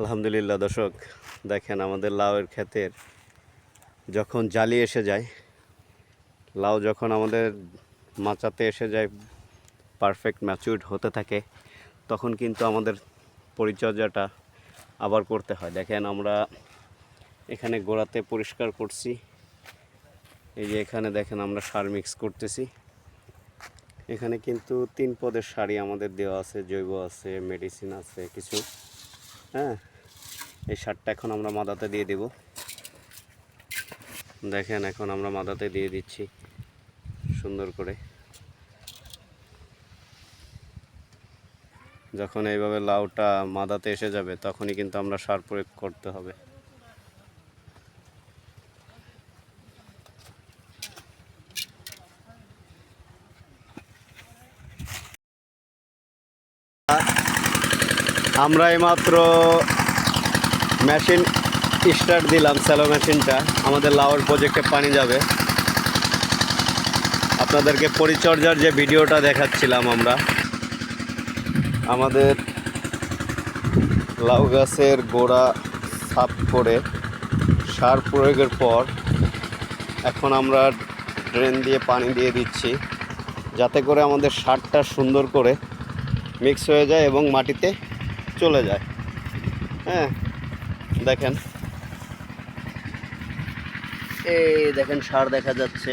আলহামদুলিল্লাহ, দর্শক, দেখেন আমাদের লাউয়ের ক্ষেতের যখন জালি এসে যায়, লাউ যখন আমাদের মাচাতে এসে যায় পারফেক্ট ম্যাচিউরড হতে থাকে, তখন কিন্তু আমাদের পরিচর্যাটা আবার করতে হয়। দেখেন আমরা এখানে গোড়াতে পরিষ্কার করছি, এই যে এখানে দেখেন আমরা সার মিক্স করতেছি। এখানে কিন্তু তিন পদের শাড়ি আমাদের দেওয়া আছে, জৈব আছে মেডিসিন আছে, কিছু হ্যাঁ এই সারটা এখন আমরা মাদাতে দিয়ে দেব। দেখেন এখন আমরা মাদাতে দিয়ে দিচ্ছি সুন্দর করে। যখন এইভাবে লাউটা মাদাতে এসে যাবে, তখনই কিন্তু আমরা সার প্রয়োগ করতে হবে। আমরা এইমাত্র মেশিন স্টার্ট দিলাম স্যালো মেশিনটা। আমাদের লাওয়ার প্রজেক্টে পানি যাবে। আপনাদেরকে পরিচর্যার যে ভিডিওটা দেখাচ্ছিলাম আমরা, আমাদের লাউ গাছের গোড়া সাফ করে সার প্রয়োগের পর এখন আমরা ড্রেন দিয়ে পানি দিয়ে দিচ্ছি, যাতে করে আমাদের সারটা সুন্দর করে মিক্স হয়ে যায় এবং মাটিতে চলে যায়। হ্যাঁ দেখেন। এই দেখেন সার দেখা যাচ্ছে।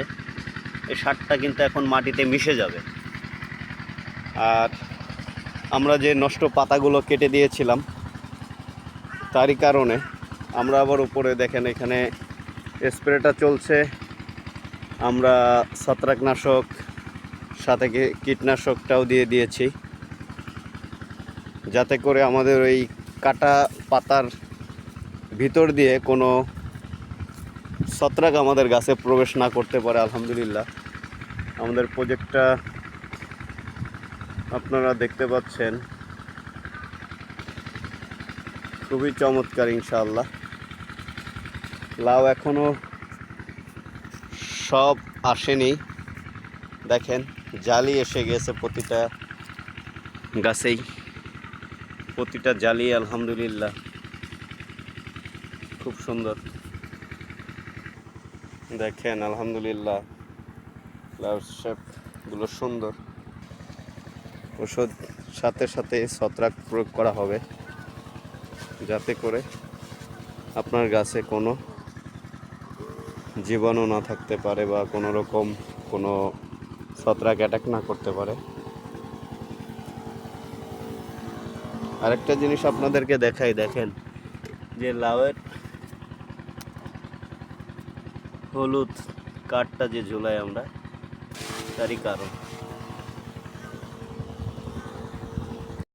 এই সারটা কিন্তু এখন মাটিতে মিশে যাবে। আর আমরা যে নষ্ট পাতাগুলো কেটে দিয়েছিলাম, তারই কারণে আমরা আবার উপরে দেখেন এখানে স্প্রেটা চলছে। আমরা ছত্রাকনাশক, সাথে কীটনাশকটাও দিয়ে দিয়েছি। যাতে করে আমাদের ওই কাটা পাতার ভিতর দিয়ে কোনো ছত্রাক আমাদের গাছে প্রবেশ না করতে পারে, আলহামদুলিল্লাহ। আমাদের প্রজেক্টটা আপনারা দেখতে পাচ্ছেন। খুবই চমৎকার, ইনশাআল্লাহ। লাউ এখনও সব আসেনি। দেখেন, জালি এসে গেছে প্রতিটা গাছেই। প্রতিটা জালি আলহামদুলিল্লাহ। খুব সুন্দর। দেখেন, আলহামদুলিল্লাহ শেপগুলো সুন্দর। ওষুধ সাথে সাথে ছত্রাক প্রয়োগ করা হবে। যাতে করে আপনার গাছে কোনো জীবাণু না থাকতে পারে বা কোনো রকম কোনো ছত্রাক অ্যাটাক না করতে পারে। আরেকটা জিনিস আপনাদেরকে দেখাই দেখেন। যে লাউয়ের হলুদ কাঠটা যে ঝুলাই আমরা তারই কারণ।